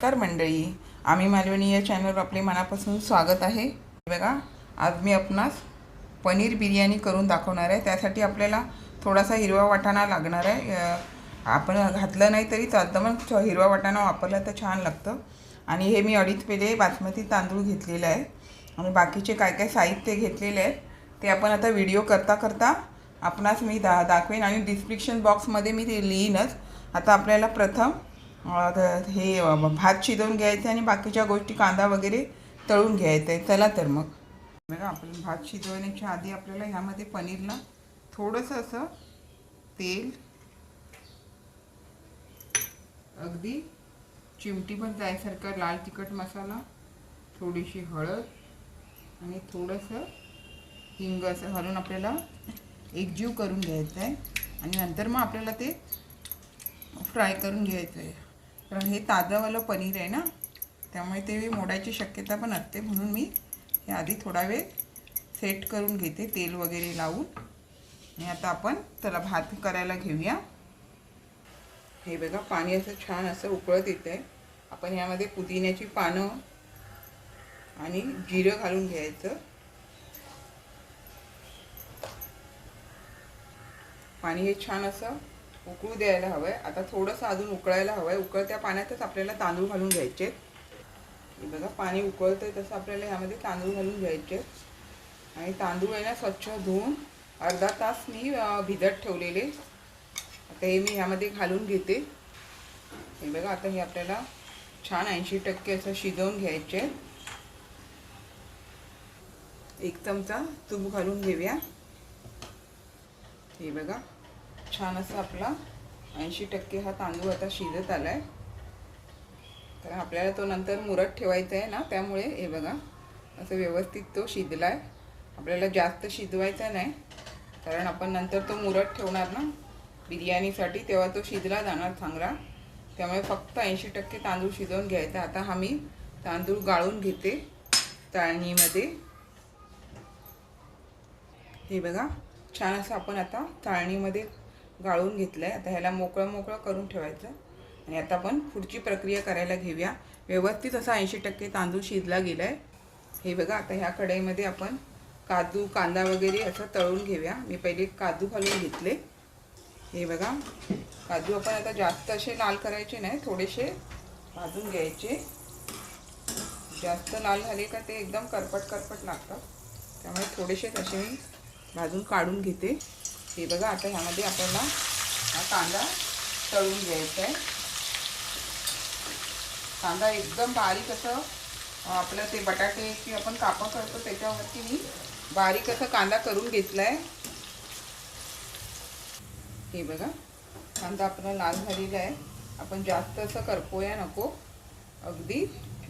नमस्कार मंडळी आम्ही मालवणी या चॅनलवर आपले मनापासून स्वागत आहे. बघा आज मी आपणास पनीर बिर्याणी करून दाखवणार आहे. त्यासाठी आपल्याला थोडासा हिरवा वाटाणा लागणार आहे. आपण घातलं नाही तरी चालतं पण हिरवा वाटाणा वापरला तर छान लागतं. आणि हे मी अडीच पेले बासमती तांदूळ घेतलेलं आहे. आणि बाकीचे काय काय साहित्य घेतलेले आहेत ते आपण आता व्हिडिओ करता करता आपणास मी दा दाखवेन. आणि डिस्क्रिप्शन बॉक्समध्ये मी ते लिहीनच. आता आपल्याला प्रथम हे भात शिजवून घ्यायचं आणि बाकीच्या गोष्टी कांदा वगैरे तळून घ्यायचं आहे. चला तर मग. बघा आपण भात शिजवण्याच्या आधी आपल्याला ह्यामध्ये पनीरला थोडंसं असं तेल अगदी चिमटीभर जायसारखा लाल तिखट मसाला थोडीशी हळद आणि थोडंसं हिंग असं घालून आपल्याला एकजीव करून घ्यायचं आहे. आणि नंतर मग आपल्याला ते फ्राय करून घ्यायचं आहे. कारण हे ताजंवालं पनीर आहे ना त्यामुळे ते मोडायची शक्यता पण असते. म्हणून मी हे आधी थोडा वेळ सेट करून घेते तेल वगैरे लावून. आणि आता आपण त्याला भात करायला घेऊया. हे बघा पाणी असं छान असं उकळत येतं आहे आपण यामध्ये पुदिन्याची पानं आणि जिरं घालून घ्यायचं. पाणी हे छान असं उकळू द्यायला हवं आहे आता थोडंसं अजून उकळायला हवं आहे उकळत्या पाण्यातच आपल्याला तांदूळ घालून घ्यायचे. हे बघा पाणी उकळतंय तसं आपल्याला ह्यामध्ये तांदूळ घालून घ्यायचे. आणि तांदूळ आहे ना स्वच्छ धुवून अर्धा तास मी भिजत ठेवलेले. आता हे मी ह्यामध्ये घालून घेते. हे बघा आता हे आपल्याला छान ऐंशी टक्के असं शिजवून घ्यायचे. एक चमचा तूप घालून घेऊया. हे बघा. छान असं आपला. ऐंशी टक्के हा तांदूळ आता शिजत आला आहे कारण आपल्याला तो नंतर मुरत ठेवायचा आहे ना त्यामुळे हे बघा असं व्यवस्थित तो शिजला आहे आपल्याला जास्त शिजवायचा नाही कारण आपण नंतर तो मुरत ठेवणार ना. बिर्याणीसाठी तेव्हा तो शिजला जाणार चांगला. त्यामुळे फक्त ऐंशी टक्के तांदूळ शिजवून घ्यायचा. आता हा मी तांदूळ गाळून घेते चाळणीमध्ये. हे बघा छान असं आपण आता चाळणीमध्ये गाळून घेतलं आहे आता ह्याला मोकळं मोकळं करून ठेवायचं. आणि आता आपण पुढची प्रक्रिया करायला घेऊया. व्यवस्थित असा ऐंशी टक्के तांदूळ शिजला गेला आहे हे बघा आता ह्या कढईमध्ये आपण काजू कांदा वगैरे असं तळून घेऊया. मी पहिले काजू घालून घेतले. हे बघा काजू आपण आता जास्त असे लाल करायचे नाही थोडेसे भाजून घ्यायचे. जास्त लाल झाले का ते एकदम करपट करपट लागतात. त्यामुळे थोडेसेच असे मी भाजून काढून घेते. हे बघा आता ह्यामध्ये आपल्याला हा कांदा तळून घ्यायचा आहे. कांदा एकदम बारीक असं आपलं ते बटाटे की आपण कापा करतो त्याच्यावरती मी बारीक असं कांदा करून घेतला आहे हे बघा कांदा आपला लाल झालेला आहे. आपण जास्त असं करपोया नको. अगदी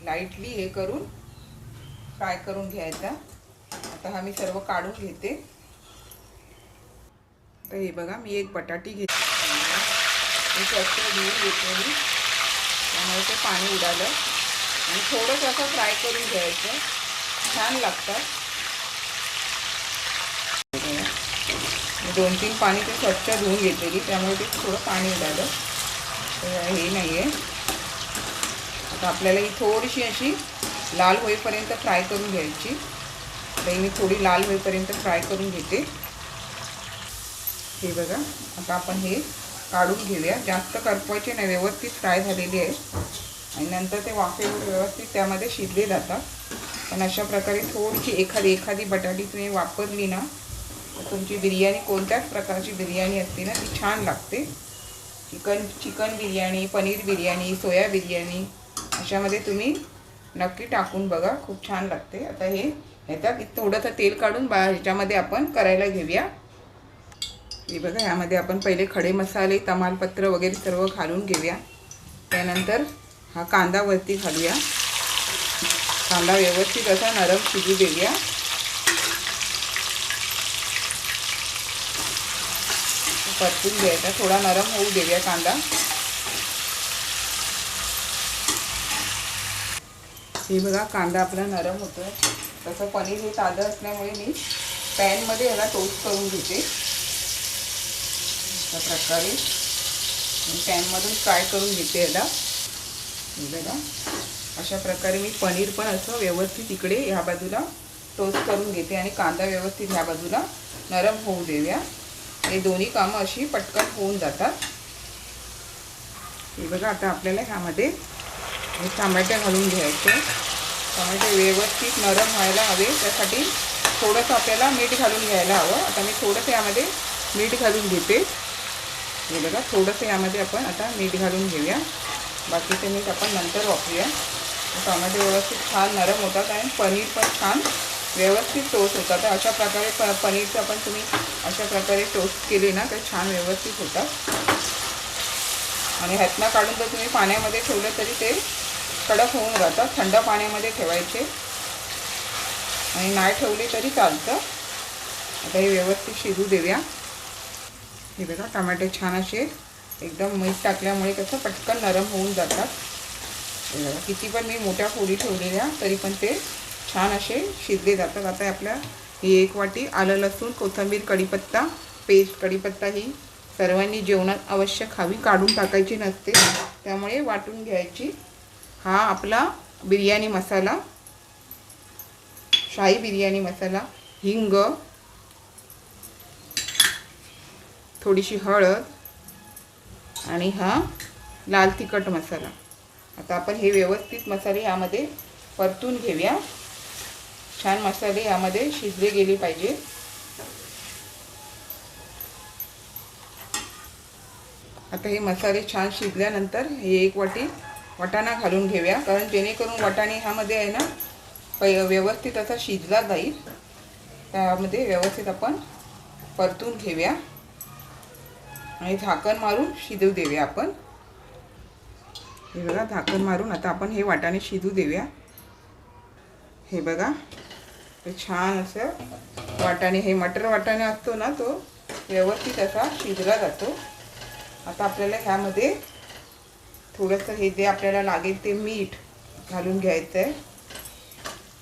लाईटली हे करून फ्राय करून घ्यायचा. आता हा मी सर्व काढून घेते. तर हे बघा मी एक बटाटी घेतली. मी स्वच्छ धुवून घेते मी त्यामुळे ते पाणी उडालं. आणि थोडंसं असं फ्राय करून घ्यायचं. छान लागतात. दोन तीन पाणी ते स्वच्छ धुवून घेतलेली. त्यामुळे ते थोडं पाणी उडालं. तर हे नाही आहे आता आपल्याला ही थोडीशी अशी लाल होईपर्यंत फ्राय करून घ्यायची. तर मी थोडी लाल होईपर्यंत फ्राय करून घेते. हे बघा आता आपण हे काढून घेऊया. जास्त करपवायचे नाही व्यवस्थित फ्राय झालेली आहे. आणि नंतर ते वाफेवर व्यवस्थित त्यामध्ये शिजले जातात. पण अशा प्रकारे थोडीशी एखादी एखादी बटाटी तुम्ही वापरली ना तुमची बिर्याणी कोणत्याच प्रकारची बिर्याणी असते ना ती छान लागते. Chicken chicken biryani paneer biryani soya biryani अशामध्ये तुम्ही नक्की टाकून बघा खूप छान लागते. आता हे ह्याच्यात थोडंसं तेल काढून बा ह्याच्यामध्ये आपण करायला घेऊया. हे बघा ह्यामध्ये आपण पहिले खडे मसाले तमालपत्र वगैरे सर्व घालून घेऊया. त्यानंतर हा कांदा वरती घालूया. कांदा व्यवस्थित असा नरम शिजू देऊया. परतून घ्यायचा थोडा नरम होऊ देऊया कांदा. हे बघा कांदा आपला नरम होतोय. तसं पनीर हे ताजं असल्यामुळे मी पॅनमध्ये याला टोस्ट करून घेते. अशा प्रकारे. पॅनमधून फ्राय करून घेते याला हे बघा. अशा प्रकारे मी पनीर पण असं व्यवस्थित इकडे ह्या बाजूला टोस्ट करून घेते आणि कांदा व्यवस्थित ह्या बाजूला नरम होऊ देऊया. हे दोन्ही कामं अशी पटकन होऊन जातात. हे बघा आता आपल्याला ह्यामध्ये हे टमाटे घालून घ्यायचे. टमाटे व्यवस्थित नरम व्हायला हवे. त्यासाठी थोडंसं आपल्याला मीठ घालून घ्यायला हवं. आता मी थोडंसं यामध्ये मीठ घालून घेते. हे बघा थोडंसं यामध्ये आपण आता मीठ घालून घेऊया. बाकीचे मीठ आपण नंतर वापरूया. टॉमॅटो व्यवस्थित छान नरम होतात आणि पनीर पण छान व्यवस्थित टोस्ट होतात. तर अशा प्रकारे प पनीरचं पण तुम्ही अशा प्रकारे टोस्ट केले ना तर छान व्यवस्थित होतात. आणि ह्यातनं काढून जर तुम्ही पाण्यामध्ये ठेवलं तरी ते कडक होऊन राहतात. थंड पाण्यामध्ये ठेवायचे. आणि नाही ठेवले तरी चालतं. आता हे व्यवस्थित शिजू देऊया. हे बघा टमाटे छान असे एकदम मीठ टाकल्यामुळे कसं पटकन नरम होऊन जातात. किती पण मी मोठ्या फोडी ठेवलेल्या तरी पण ते छान असे शिजले जातात. आता आपल्या ही एक वाटी आलं लसूण कोथिंबीर कढीपत्ता पेस्ट कढीपत्ता ही सर्वांनी जेवणात अवश्य खावी. काढून टाकायची नसते. त्यामुळे वाटून घ्यायची. हा आपला बिर्याणी मसाला शाही बिर्याणी मसाला हिंग थोडीशी हळद आणि हा लाल तिखट मसाला. आता आपण हे व्यवस्थित मसाले यामध्ये परतून घेऊया. छान मसाले यामध्ये शिजले गेले पाहिजे. आता हे मसाले छान शिजल्यानंतर हे एक वाटी वाटाणा घालून घेऊया. कारण जेणेकरून वाटाणे ह्यामध्ये आहे ना पै व्यवस्थित असा शिजला जाईल. त्यामध्ये व्यवस्थित आपण परतून घेऊया. आणि झाकण मारून शिजू देऊया आपण. हे बघा झाकण मारून आता आपण हे वाटाणे शिजू देऊया. हे बघा ते छान असं वाटाणे हे मटर वाटाणे असतो ना तो व्यवस्थित असा शिजला जातो. आता आपल्याला ह्यामध्ये थोडंसं हे जे आपल्याला लागेल ते मीठ घालून घ्यायचं आहे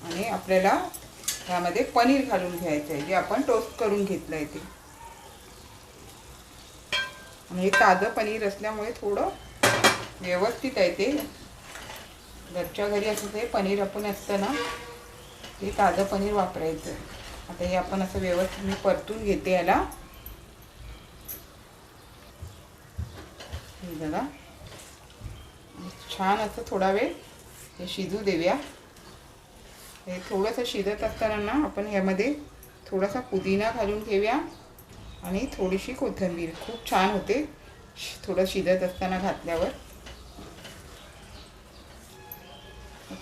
आणि आपल्याला ह्यामध्ये पनीर घालून घ्यायचं आहे जे आपण टोस्ट करून घेतलं आहे ते. आणि हे ताजं पनीर असल्यामुळे थोडं व्यवस्थित आहे ते. घरच्या घरी असं ते पनीर आपण असतं ना ते ताजं पनीर वापरायचं. आता हे आपण असं व्यवस्थित मी परतून घेते याला. जरा बघा. छान असं थोडा वेळ हे शिजू देऊया. हे थोडंसं शिजत असताना ना आपण ह्यामध्ये थोडासा पुदिना घालून घेऊया. आणि थोडीशी कोथिंबीर खूप छान होते. थोडं शिजत असताना घातल्यावर.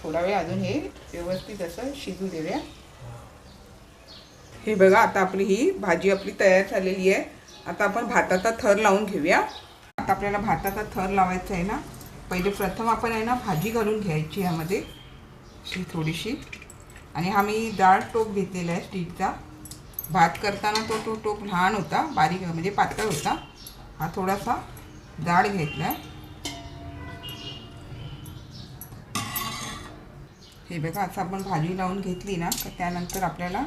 थोडा वेळ अजून हे व्यवस्थित असं शिजू देऊया. हे बघा आता आपली ही भाजी आपली तयार झालेली आहे. आता आपण भाताचा थर लावून घेऊया. आता आपल्याला भाताचा थर लावायचा आहे ना. पहिले प्रथम आपण आहे ना भाजी घालून घ्यायची ह्यामध्ये अशी थोडीशी. आणि हा मी डाळ टोप घेतलेला आहे स्टीलचा. भात करताना तो तो टोप लहान होता बारीक म्हणजे पातळ होता. हा थोडासा जाड घेतला आहे हे बघा असं आपण भाजी लावून घेतली ना तर त्यानंतर आपल्याला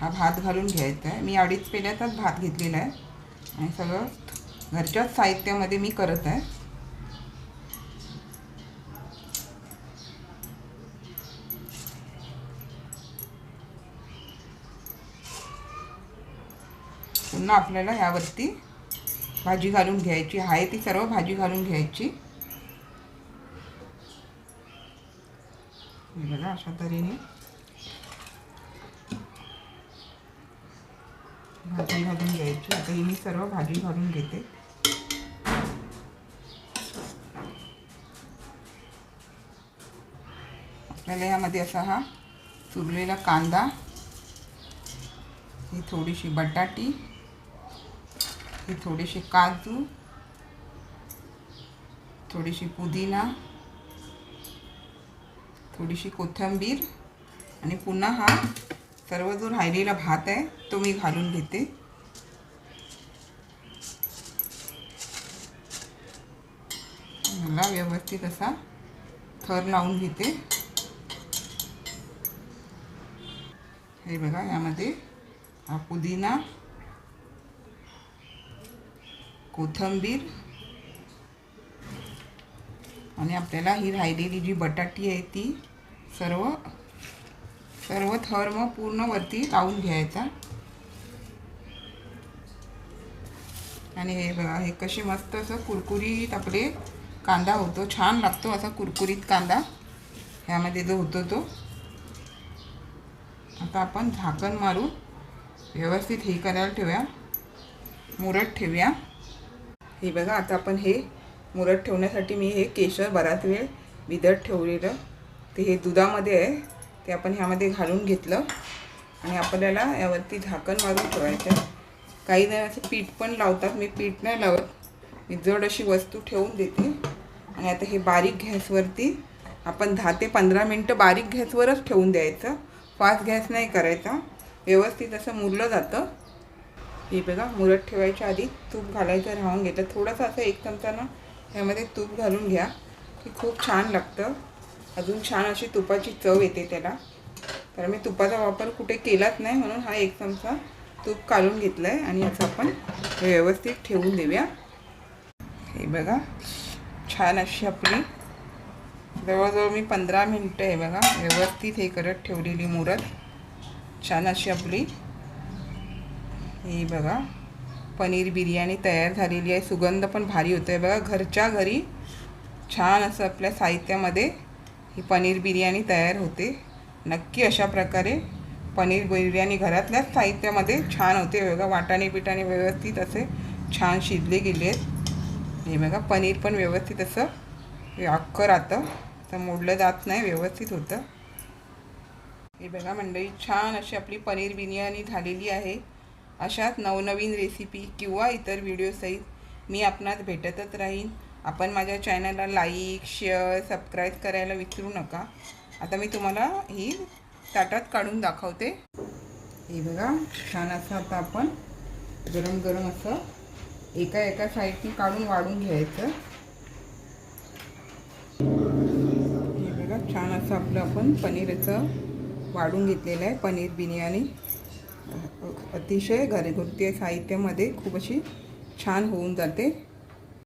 हा भात घालून घ्यायचा आहे. मी अडीच पेल्याचाच भात घेतलेला आहे. आणि सगळं घरच्याच साहित्यामध्ये मी करत आहे. पूर्ण आपल्याला ह्यावरती भाजी घालून घ्यायची. आहे ती सर्व भाजी घालून घ्यायची. बघा अशा तऱ्हेने. भाजी घालून घ्यायची. आता ही मी सर्व भाजी घालून घेते. आपल्याला यामध्ये असा हा चुरलेला कांदा ही थोडीशी बटाटी ही थोडीशी काजू थोडीशी पुदिना थोडीशी कोथिंबीर आणि पुन्हा हा सर्व जो राहिलेला भात आहे तो मी घालून घेते. मला व्यवस्थित असा थर लावून घेते. हे बघा यामध्ये हा पुदिना कोथिंबीर. आणि आपल्याला ही राहिलेली जी बटाटी आहे ती सर्व सर्व थर मग पूर्ण वरती लावून घ्यायचा. आणि हे बघा हे कसे मस्त असं कुरकुरीत आपले कांदा होतो. छान लागतो असा कुरकुरीत कांदा. ह्यामध्ये जो होतो तो. आता आपण झाकण मारून व्यवस्थित हे करायला ठेवूया. मुरत ठेवूया. हे बघा आता आपण हे मुरत ठेवण्यासाठी मी हे केशर बराच वेळ विदत ठेवलेलं. ते हे दुधामध्ये आहे. ते आपण ह्यामध्ये घालून घेतलं. आणि आपल्याला यावरती झाकण मारून ठेवायचं. आहे. काही जण असं पीठ पण लावतात. मी पीठ नाही लावत. मी जड अशी वस्तू ठेवून देते. आणि आता हे बारीक गॅसवरती आपण दहा ते पंधरा मिनटं बारीक गॅसवरच ठेवून द्यायचं. फास्ट गॅस नाही करायचा. व्यवस्थित असं मुरलं जातं. हे बघा मुरत ठेवायच्या आधी तूप घालायचं राहून घेतलं थोडंसं असं एक चमचानं ह्यामध्ये तूप घालून घ्या की खूप छान लागतं. अजून छान अशी तुपाची चव येते त्याला. तर मी तुपाचा वापर कुठे केलाच नाही म्हणून हा एक चमचा तूप काढून घेतलं आहे आणि याचं आपण व्यवस्थित ठेवून देऊया. हे बघा छान अशी आपली जवळजवळ मी पंधरा मिनटं आहे बघा व्यवस्थित हे करत ठेवलेली मुरत. छान अशी आपली ही बघा पनीर बिर्याणी तयार झालेली आहे. सुगंध पण भारी होतो आहे बघा घरच्या घरी छान असं आपल्या साहित्यामध्ये ही पनीर बिर्याणी तयार होते. नक्की अशा प्रकारे पनीर बिर्याणी घरातल्याच साहित्यामध्ये छान होते. बघा वाटाणे बिटाणे व्यवस्थित असे छान शिजले गेले आहेत. हे बघा पनीर पण व्यवस्थित असं हे अख्खं राहतं. तर मोडलं जात नाही व्यवस्थित होतं. हे बघा मंडळी छान अशी आपली पनीर बिर्याणी झालेली आहे. अशाच नवनवीन रेसिपी किंवा इतर व्हिडिओसहित मी आपणास भेटतच राहीन. आपण माझ्या चॅनलला लाईक शेअर सबस्क्राईब करायला विसरू नका. आता मी तुम्हाला ही ताटात काढून दाखवते. हे बघा छान असं आता आपण गरम गरम असं एका एका साईडनी काढून वाढून घ्यायचं. हे बघा छान असं आपलं आपण पनीरचं वाढून घेतलेलं आहे पनीर बिर्याणी. अतिशय घरगुती साहित्यामध्ये खूप अशी छान होऊन जाते.